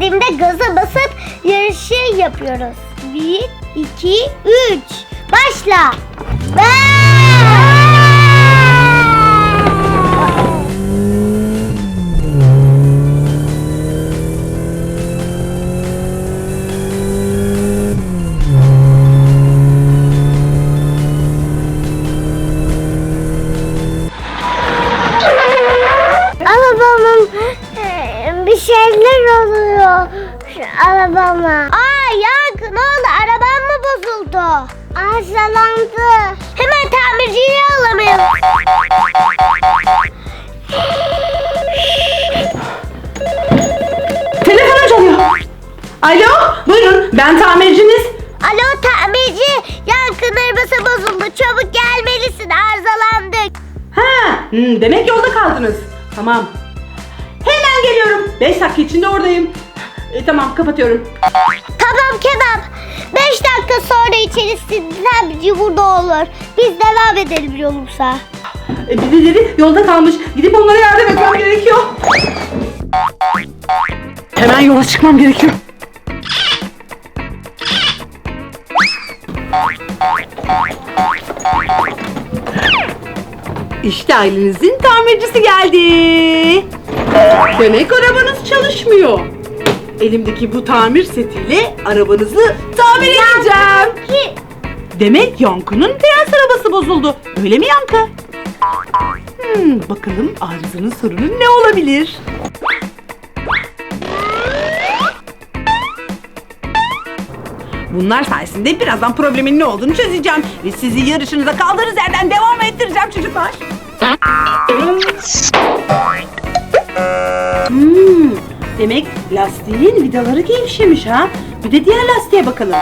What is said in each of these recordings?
istediğimde gaza basıp yarışı yapıyoruz. 1, 2, 3. Başla. Ben... bir şeyler oluyor şu arabama. Aa yankı ne oldu? Arabam mı bozuldu? Arızalandı. Hemen tamirciyi alamıyorum. Telefon çalıyor. Alo, buyurun. Ben tamirciniz. Alo tamirci. Yankı'nın arabası bozuldu. Çabuk gelmelisin. Arızalandık. Ha, hmm, demek yolda kaldınız. Tamam. Hemen geliyorum. 5 dakika içinde oradayım. E, tamam, kapatıyorum. Tamam Kenan. Beş dakika sonra içerisinde tamirci burada olur. Biz devam edelim yolumuza. E, birileri yolda kalmış. Gidip onlara yardım etmem gerekiyor. Hemen yola çıkmam gerekiyor. İşte ailenizin tamircisi geldi. Demek arabanız çalışmıyor. Elimdeki bu tamir setiyle arabanızı tamir edeceğim. Ki Demek Yankı'nın prens arabası bozuldu. Öyle mi Yankı? Hmm, bakalım arızanın sorunu ne olabilir? Bunlar sayesinde birazdan problemin ne olduğunu çözeceğim. Ve sizi yarışınıza kaldığınız yerden devam ettireceğim çocuklar. Demek lastiğin vidaları gevşemiş ha. Bir de diğer lastiğe bakalım.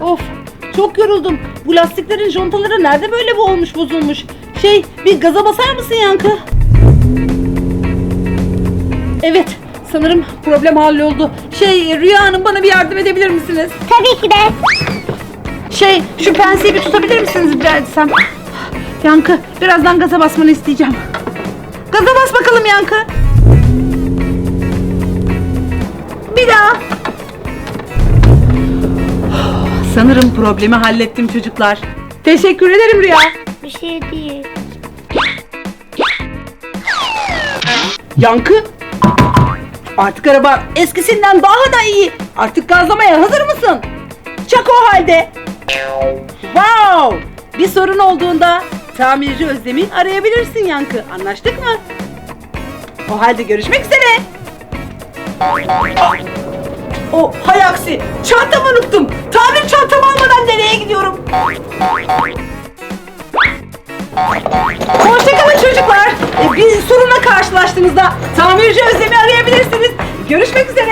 Of çok yoruldum. Bu lastiklerin contaları nerede böyle bu bozulmuş? Şey bir gaza basar mısın Yankı? Evet sanırım problem halloldu. Şey Rüya Hanım bana bir yardım edebilir misiniz? tabii ki de. Şey şu penseyi bir tutabilir misiniz rica etsem? Yankı birazdan gaza basmanı isteyeceğim. Gaza bas bakalım Yankı. Bir daha. Sanırım problemi hallettim çocuklar. Teşekkür ederim Rüya. Bir şey değil. Yankı. Artık araba eskisinden daha da iyi. Artık gazlamaya hazır mısın? Çak o halde. Wow! Bir sorun olduğunda tamirci Özlem'i arayabilirsin Yankı. Anlaştık mı? O halde görüşmek üzere. O hay aksi. Çantamı unuttum. Tamir çantamı almadan nereye gidiyorum? Hoşçakalın çocuklar. E, bir sorunla karşılaştığınızda tamirci Özlem'i arayabilirsiniz. Görüşmek üzere.